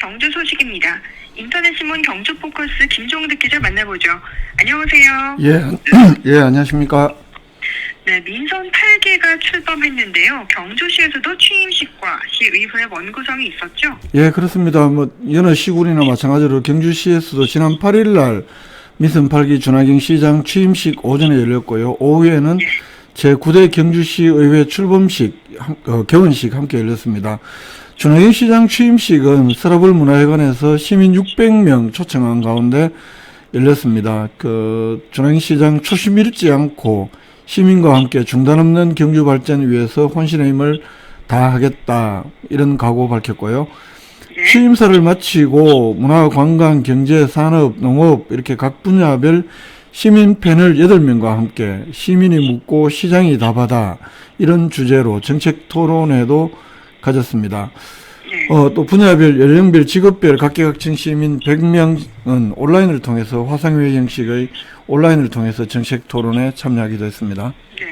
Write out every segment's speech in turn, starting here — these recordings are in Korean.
경주 소식입니다. 인터넷 신문 경주 포커스 김종득 기자 만나보죠. 안녕하세요. 예, 예, 안녕하십니까. 네, 민선 8개가 출범했는데요. 경주시에서도 취임식과 시의회 원구성이 있었죠. 예, 그렇습니다. 뭐, 여느 시군이나 마찬가지로 경주시에서도 지난 8일 날 미선 8기 준하경 시장 취임식 오전에 열렸고요. 오후에는 제9대 경주시 의회 출범식, 함- 어, 개원식 함께 열렸습니다. 준하경 시장 취임식은 서라불 문화회관에서 시민 600명 초청한 가운데 열렸습니다. 그, 준하경 시장 초심 잃지 않고 시민과 함께 중단 없는 경주 발전을 위해서 혼신의 힘을 다하겠다. 이런 각오 밝혔고요. 네. 취임사를 마치고 문화, 관광, 경제, 산업, 농업 이렇게 각 분야별 시민 패널 8명과 함께 시민이 묻고 시장이 답하다 이런 주제로 정책 토론회도 가졌습니다. 네. 어, 또 분야별, 연령별, 직업별 각계각층 시민 100명은 온라인을 통해서 화상회의 형식의 온라인을 통해서 정책 토론에 참여하기도 했습니다. 네.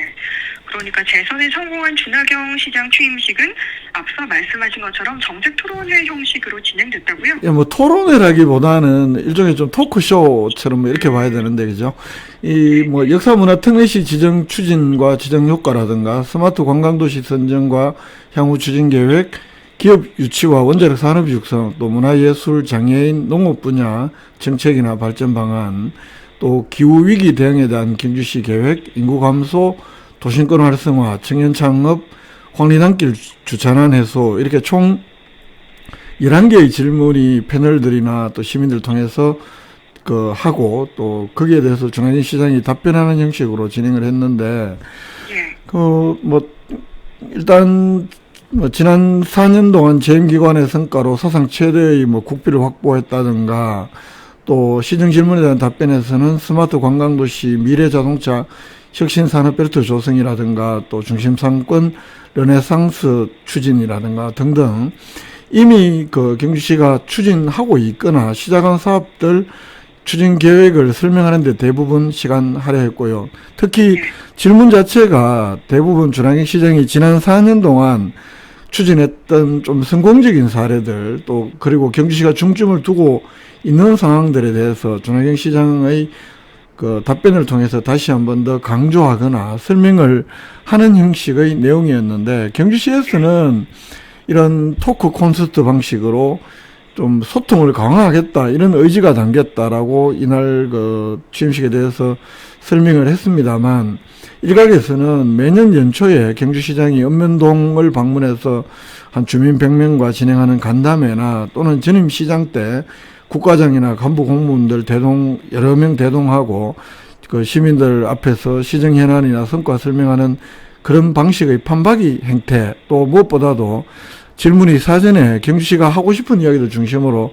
그러니까 재선에 성공한 준하경 시장 취임식은 앞서 말씀하신 것처럼 정책 토론회 형식으로 진행됐다고요? 예, 뭐 토론회라기보다는 일종의 좀 토크쇼처럼 뭐 이렇게 봐야 되는데 그죠? 이 뭐 역사문화 특례시 지정 추진과 지정 효과라든가 스마트 관광도시 선정과 향후 추진 계획, 기업 유치와 원자력 산업 육성, 또 문화예술, 장애인, 농업 분야 정책이나 발전 방안, 또 기후 위기 대응에 대한 경주시 계획, 인구 감소, 도심권 활성화, 청년 창업, 황리단길 주차난 해소 이렇게 총 11개의 질문이 패널들이나 또 시민들 통해서 그 하고 또 거기에 대해서 정한진 시장이 답변하는 형식으로 진행을 했는데 예. 그뭐 일단 뭐 지난 4년 동안 재임기관의 성과로 사상 최대의 뭐 국비를 확보했다든가 또 시정 질문에 대한 답변에서는 스마트 관광도시 미래 자동차 혁신 산업벨트 조성이라든가 또 중심 상권 르네상스 추진이라든가 등등 이미 그 경주시가 추진하고 있거나 시작한 사업들 추진 계획을 설명하는데 대부분 시간 할애했고요. 특히 질문 자체가 대부분 준하경 시장이 지난 4년 동안 추진했던 좀 성공적인 사례들 또 그리고 경주시가 중점을 두고 있는 상황들에 대해서 준하경 시장의 그 답변을 통해서 다시 한 번 더 강조하거나 설명을 하는 형식의 내용이었는데 경주시에서는 이런 토크 콘서트 방식으로 좀 소통을 강화하겠다 이런 의지가 담겼다라고 이날 그 취임식에 대해서 설명을 했습니다만 일각에서는 매년 연초에 경주시장이 읍면동을 방문해서 한 주민 100명과 진행하는 간담회나 또는 전임 시장 때 국과장이나 간부 공무원들 대동 여러 명 대동하고 그 시민들 앞에서 시정 현안이나 성과 설명하는 그런 방식의 판박이 행태 또 무엇보다도 질문이 사전에 경주시가 하고 싶은 이야기들 중심으로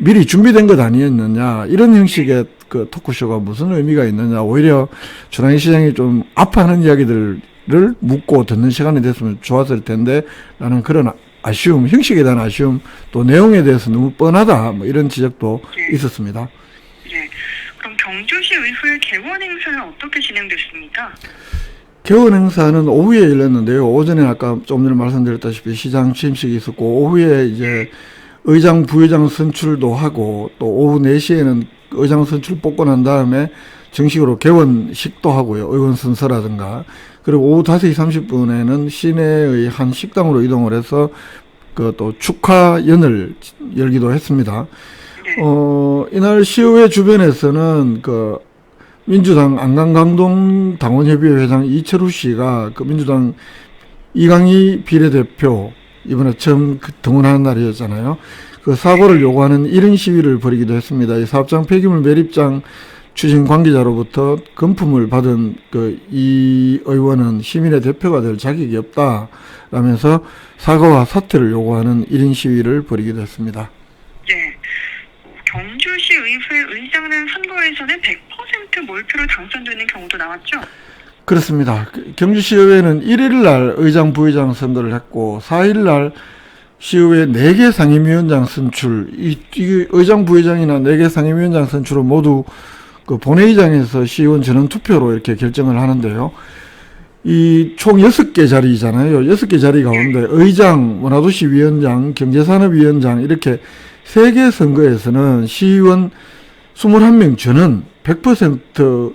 미리 준비된 것 아니었느냐 이런 형식의 그 토크쇼가 무슨 의미가 있느냐 오히려 주당희 시장이 좀 아파하는 이야기들을 묻고 듣는 시간이 됐으면 좋았을 텐데 라는 그런 아쉬움 형식에 대한 아쉬움 또 내용에 대해서 너무 뻔하다 뭐 이런 지적도 있었습니다. 네. 그럼 경주시 의회 개원 행사는 어떻게 진행됐습니까? 개원 행사는 오후에 열렸는데요. 오전에 아까 좀 전에 말씀드렸다시피 시장 취임식이 있었고 오후에 이제 의장 부의장 선출도 하고 또 오후 4시에는 의장 선출 뽑고 난 다음에 정식으로 개원식도 하고요. 의원 순서라든가 그리고 오후 5시 30분에는 시내의 한 식당으로 이동을 해서 그 또 축하연을 열기도 했습니다. 네. 어, 이날 시의회 주변에서는 그 민주당 안강강동 당원협의회 회장 이철우 씨가 그 민주당 이강희 비례대표 이번에 처음 그 등원하는 날이었잖아요. 그 사고를 요구하는 이런 시위를 벌이기도 했습니다. 이 사업장 폐기물 매립장 추진 관계자로부터 금품을 받은 그 이 의원은 시민의 대표가 될 자격이 없다 라면서 사과와 사퇴를 요구하는 1인 시위를 벌이기도 했습니다. 네. 경주시 의회 의장은 선거에서는 100% 몰표로 당선되는 경우도 나왔죠? 그렇습니다. 그 경주시의회는 1일 날 의장, 부의장 선거를 했고 4일 날 시의회 4개 상임위원장 선출, 이, 이 의장, 부의장이나 4개 상임위원장 선출은 모두 그 본회의장에서 시의원 전원 투표로 이렇게 결정을 하는데요. 이총 6개 자리잖아요. 6개 자리 가운데 의장, 문화도시 위원장, 경제산업위원장 이렇게 세 개 선거에서는 시의원 21명 전원 100%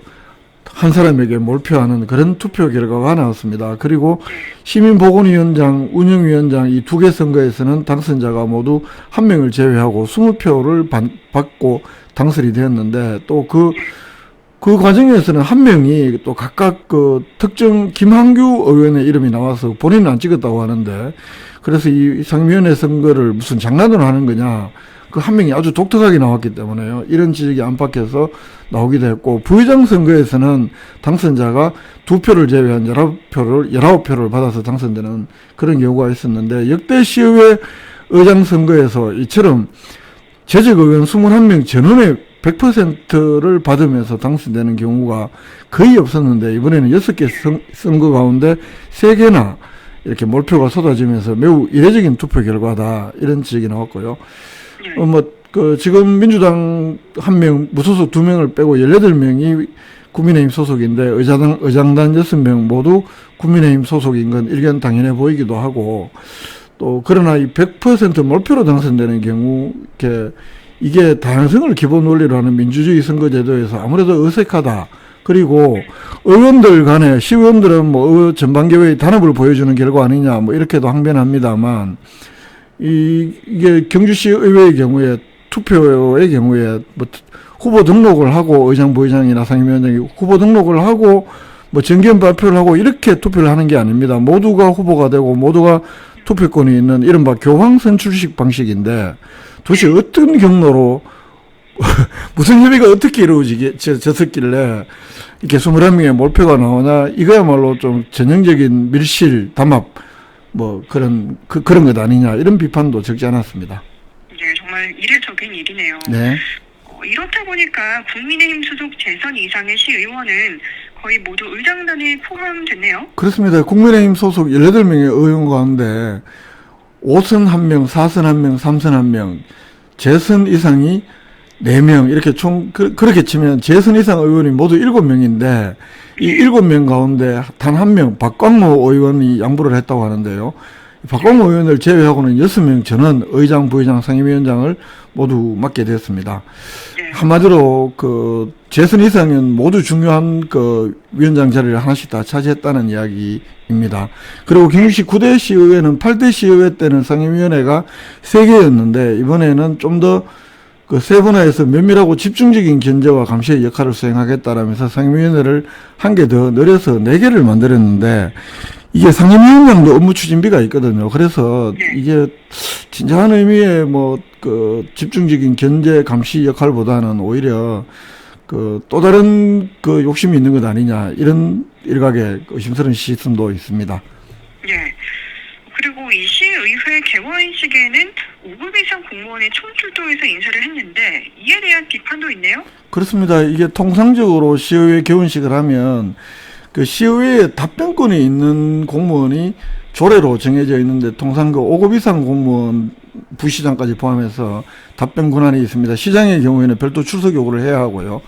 한 사람에게 몰표하는 그런 투표 결과가 나왔습니다. 그리고 시민보건위원장, 운영위원장 이 두 개 선거에서는 당선자가 모두 한 명을 제외하고 20표를 받고 당선이 되었는데 또그 그 과정에서는 한 명이 또 각각 그 특정 김한규 의원의 이름이 나와서 본인은 안 찍었다고 하는데 그래서 이 상임위원회 선거를 무슨 장난으로 하는 거냐 그 한 명이 아주 독특하게 나왔기 때문에요. 이런 지적이 안팎에서 나오기도 했고 부의장 선거에서는 당선자가 두 표를 제외한 19표를 19표를 받아서 당선되는 그런 경우가 있었는데 역대 시의회 의장 선거에서 이처럼 재적 의원 21명 전원의 100%를 받으면서 당선되는 경우가 거의 없었는데 이번에는 6개 선, 선거 가운데 3개나 이렇게 몰표가 쏟아지면서 매우 이례적인 투표 결과다 이런 지적이 나왔고요. 네. 어, 뭐, 그, 지금 민주당 한 명, 무소속 두 명을 빼고 18명이 국민의힘 소속인데, 의장당, 의장단 6명 모두 국민의힘 소속인 건 일견 당연해 보이기도 하고, 또, 그러나 이 100% 몰표로 당선되는 경우, 이렇게, 이게 다양성을 기본 원리로 하는 민주주의 선거제도에서 아무래도 어색하다. 그리고 의원들 간에 시의원들은 뭐 전반기회의 단합을 보여주는 결과 아니냐 뭐 이렇게도 항변합니다만 이, 이게 경주시 의회의 경우에 투표의 경우에 뭐 후보 등록을 하고 의장 부의장이나 상임위원장이 후보 등록을 하고 뭐 정견 발표를 하고 이렇게 투표를 하는 게 아닙니다. 모두가 후보가 되고 모두가 투표권이 있는 이른바 교황 선출식 방식인데 도대체 어떤 경로로 무슨 협의가 어떻게 이루어지겠었길래 이렇게 21명의 몰표가 나오냐 이거야말로 좀 전형적인 밀실 담합 뭐 그런 그, 그런 것 아니냐 이런 비판도 적지 않았습니다. 네, 정말 이례적인 일이네요. 네. 어, 이렇다 보니까 국민의힘 소속 재선 이상의 시의원은 거의 모두 의장단에 포함됐네요. 그렇습니다. 국민의힘 소속 18명의 의원 가운데 5선 1명, 4선 1명, 3선 1명, 재선 이상이 4명, 이렇게 총, 그, 렇게 치면 재선 이상 의원이 모두 7명인데, 이 7명 가운데 단 한 명, 박광모 의원이 양보를 했다고 하는데요. 박광모 의원을 제외하고는 6명 전원 의장, 부의장, 상임위원장을 모두 맡게. 네. 한마디로 그 재선 이상은 모두 중요한 그 위원장 자리를 하나씩 다 차지했다는 이야기입니다. 그리고 경주시 9대 시의회는 8대 시의회 때는 상임위원회가 3개였는데 이번에는 좀더 그 세분화해서 면밀하고 집중적인 견제와 감시의 역할을 수행하겠다라면서 상임위원회를 한 개 더 늘려서 4개를 만들었는데 이게 상임위원장도 업무 추진비가 있거든요. 그래서 네. 이게 진정한 의미의 뭐 그 집중적인 견제 감시 역할보다는 오히려 그 또 다른 그 욕심이 있는 것 아니냐 이런 일각의 의심스러운 시선도 있습니다. 네. 그리고 이 시의회 개원식에는 5급 이상 공무원의 총출동해서 인사를 했는데 이에 대한 비판도 있네요. 그렇습니다. 이게 통상적으로 시의회 개원식을 하면 그 시의회에 답변권이 있는 공무원이 조례로 정해져 있는데 통상 그 5급 이상 공무원 부시장까지 포함해서 답변 권한이 있습니다. 시장의 경우에는 별도 출석 요구를 해야 하고요.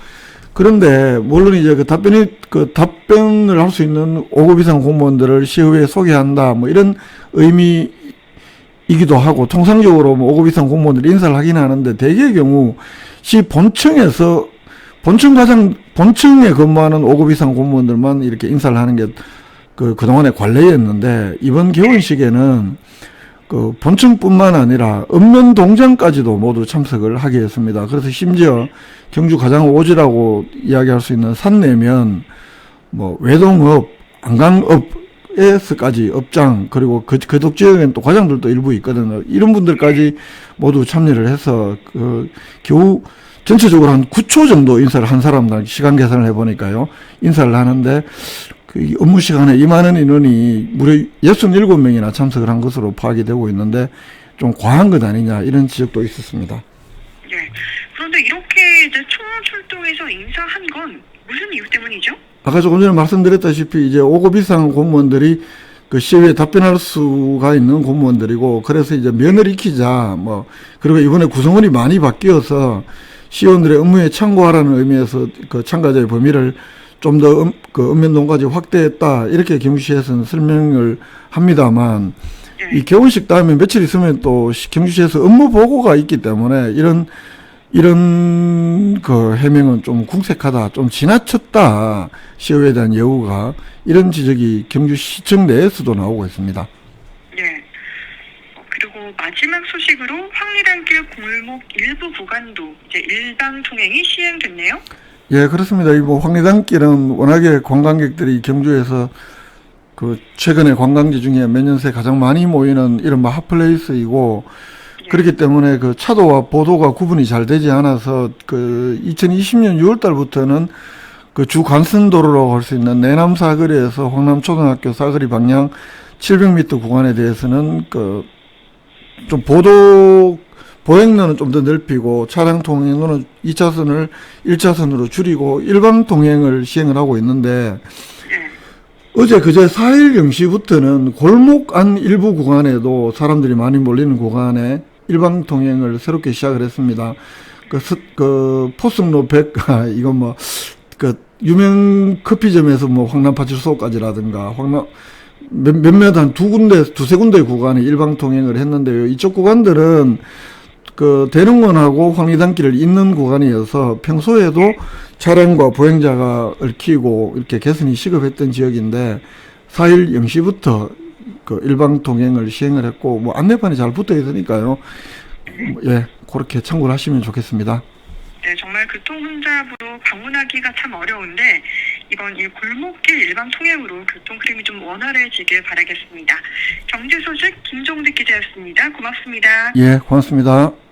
그런데 물론 이제 그 답변이 그 답변을 할 수 있는 5급 이상 공무원들을 시의회에 소개한다 뭐 이런 의미 이기도 하고 통상적으로 뭐 5급 이상 공무원들이 인사를 하긴 하는데 대개의 경우 시 본청에서 본청 과장 본청에 근무하는 5급 이상 공무원들만 이렇게 인사를 하는 게 그 그동안의 관례였는데 이번 개원식에는 그 본청뿐만 아니라 읍면 동장까지도 모두 참석을 하게 했습니다. 그래서 심지어 경주 가장 오지라고 이야기할 수 있는 산내면 뭐 외동업, 안강업 에서까지 업장 그리고 그 그독 지역엔 또 과장들도 일부 있거든요. 이런 분들까지 모두 참여를 해서 그 겨우 전체적으로 한 9초 정도 인사를 한 사람당 시간 계산을 해보니까요. 인사를 하는데 그 업무 시간에 이만한 인원이 무려 67명이나 참석을 한 것으로 파악이 되고 있는데 좀 과한 것 아니냐 이런 지적도 있었습니다. 네. 그런데 이렇게 이제 총출동해서 인사한 건 무슨 이유 때문이죠? 아까 조금 전에 말씀드렸다시피 이제 5급 이상 공무원들이 그 시위에 답변할 수가 있는 공무원들이고 그래서 이제 면을 익히자 뭐 그리고 이번에 구성원이 많이 바뀌어서 시의원들의 업무에 참고하라는 의미에서 그 참가자의 범위를 좀 더그 읍면동까지 확대했다 이렇게 경주시에서는 설명을 합니다만 네. 이 개원식 다음에 며칠 있으면 또 시- 경주시에서 업무 보고가 있기 때문에 이런 이런 그 해명은 좀 궁색하다, 좀 지나쳤다 시의회에 대한 예우가 이런 지적이 경주시청 내에서도 나오고 있습니다. 네. 어, 그리고 마지막 소식으로 황리단길 골목 일부 구간도 이제 일방 통행이 시행됐네요. 예, 그렇습니다. 이뭐 황리단길은 워낙에 관광객들이 경주에서 그 최근에 관광지 중에 몇 년 새 가장 많이 모이는 이른바 핫플레이스이고 네. 그렇기 때문에 그 차도와 보도가 구분이 잘 되지 않아서 그 2020년 6월 달부터는 그 주 관선도로라고 할 수 있는 내남 사거리에서 황남 초등학교 사거리 방향 700m 구간에 대해서는 그 좀 보도 보행로는 좀 더 넓히고 차량 통행로는 2차선을 1차선으로 줄이고 일반 통행을 시행을 하고 있는데 네. 어제 그제 4일 0시부터는 골목 안 일부 구간에도 사람들이 많이 몰리는 구간에 일방 통행을 새롭게 시작을 했습니다. 그, 스, 그 포승로 100, 아, 이건 뭐, 그, 유명 커피점에서 뭐 황남파출소까지라든가, 황남, 몇, 몇몇 한 두 군데, 두세 군데 구간에 일방 통행을 했는데요. 이쪽 구간들은 그 대릉원하고 황리단길을 잇는 구간이어서 평소에도 차량과 보행자가 얽히고 이렇게 개선이 시급했던 지역인데 4일 0시부터 그 일방 통행을 시행을 했고 뭐 안내판이 잘 붙어 있으니까요. 뭐 예, 그렇게 참고를 하시면 좋겠습니다. 네, 정말 교통 혼잡으로 방문하기가 참 어려운데 이번 이 골목길 일방 통행으로 교통 흐름이 좀 원활해지길 바라겠습니다. 경제 소식 김종득 기자였습니다. 고맙습니다. 예, 고맙습니다.